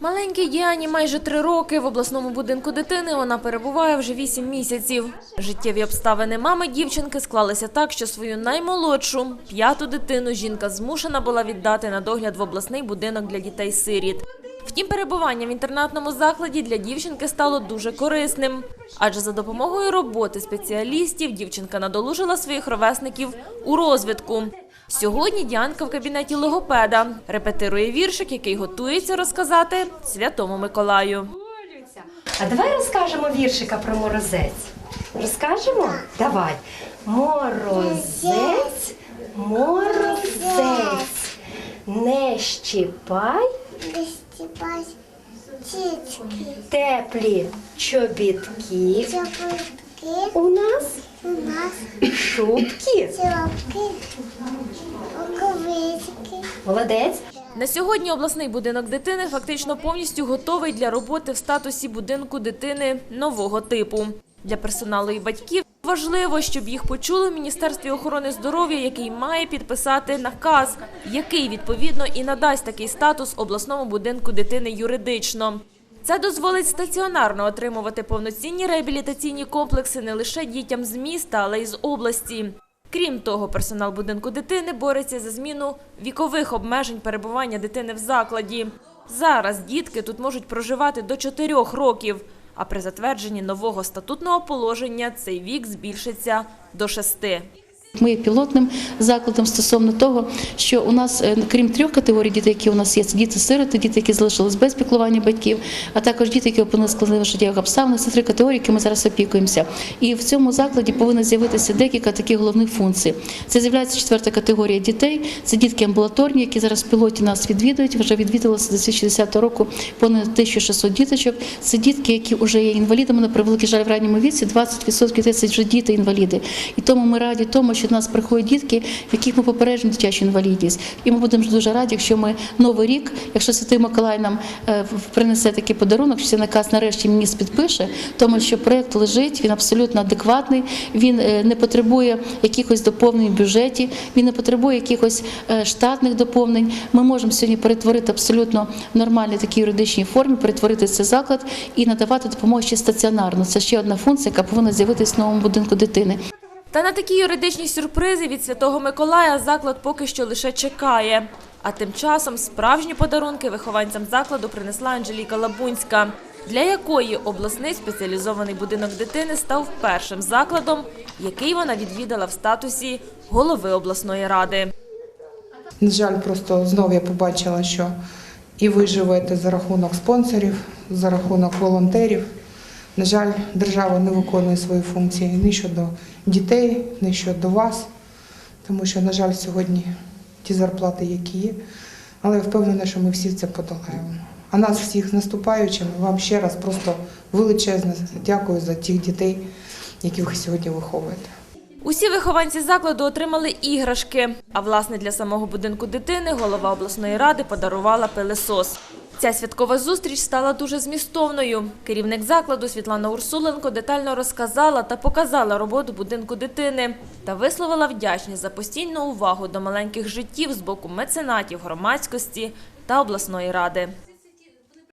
Маленькій Діані майже три роки. В обласному будинку дитини вона перебуває вже вісім місяців. Життєві обставини мами дівчинки склалися так, що свою наймолодшу п'яту дитину жінка змушена була віддати на догляд в обласний будинок для дітей-сиріт. Втім, перебування в інтернатному закладі для дівчинки стало дуже корисним, адже за допомогою роботи спеціалістів дівчинка надолужила своїх ровесників у розвитку. Сьогодні Діанка в кабінеті логопеда репетирує віршик, який готується розказати Святому Миколаю. А давай розкажемо віршика про морозець. Розкажемо? Давай. Морозець, морозець, не щіпай теплі чобітки. чапутки, У нас у нас шубки. цілопки, оковички. Молодець. На сьогодні обласний будинок дитини фактично повністю готовий для роботи в статусі будинку дитини нового типу. Для персоналу і батьків важливо, щоб їх почули в Міністерстві охорони здоров'я, який має підписати наказ, який відповідно і надасть такий статус обласному будинку дитини юридично. Це дозволить стаціонарно отримувати повноцінні реабілітаційні комплекси не лише дітям з міста, але й з області. Крім того, персонал будинку дитини бореться за зміну вікових обмежень перебування дитини в закладі. Зараз дітки тут можуть проживати до 4 років, а при затвердженні нового статутного положення цей вік збільшиться до 6. Ми є пілотним закладом стосовно того, що у нас, е, крім трьох категорій дітей, які у нас є, це діти-сироти, діти, які залишились без піклування батьків, а також діти, які опинилися складних життєвих обставинах. Це три категорії, які ми зараз опікуємося. І в цьому закладі повинно з'явитися декілька таких головних функцій. Це з'являється четверта категорія дітей. Це дітки амбулаторні, які зараз в пілоті нас відвідують. Вже відвідалося з 2010 року понад 1600 діточок. Це дітки, які вже є інвалідами на превеликий жаль в ранньому віці. 20% дітей – це вже діти-інваліди. І тому ми раді тому, до нас приходять дітки, в яких ми попереджуємо дитячу інвалідність. І ми будемо дуже раді, якщо ми новий рік, якщо Святий Миколай нам е, принесе такий подарунок, що цей наказ нарешті міністр підпише, тому що проєкт лежить, він абсолютно адекватний, він е, не потребує якихось доповнень в бюджеті, він не потребує якихось е, штатних доповнень. Ми можемо сьогодні перетворити абсолютно в нормальній такій юридичній формі, перетворити цей заклад і надавати допомогу ще стаціонарно. Це ще одна функція, яка повинна з'явитися в новому будинку дитини. Та на такі юридичні сюрпризи від Святого Миколая заклад поки що лише чекає. А тим часом справжні подарунки вихованцям закладу принесла Анжеліка Лабунська, для якої обласний спеціалізований будинок дитини став першим закладом, який вона відвідала в статусі голови обласної ради. На жаль, просто знову я побачила, що і ви живете за рахунок спонсорів, за рахунок волонтерів. На жаль, держава не виконує свої функції ні щодо дітей, ні щодо вас, тому що, на жаль, сьогодні ті зарплати, які є. Але я впевнена, що ми всі це подолаємо. А нас всіх з наступаючим, вам ще раз просто величезне дякую за тих дітей, яких ви сьогодні виховуєте. Усі вихованці закладу отримали іграшки. А власне для самого будинку дитини голова обласної ради подарувала пилесос. Ця святкова зустріч стала дуже змістовною. Керівник закладу Світлана Урсуленко детально розказала та показала роботу будинку дитини та висловила вдячність за постійну увагу до маленьких життів з боку меценатів, громадськості та обласної ради.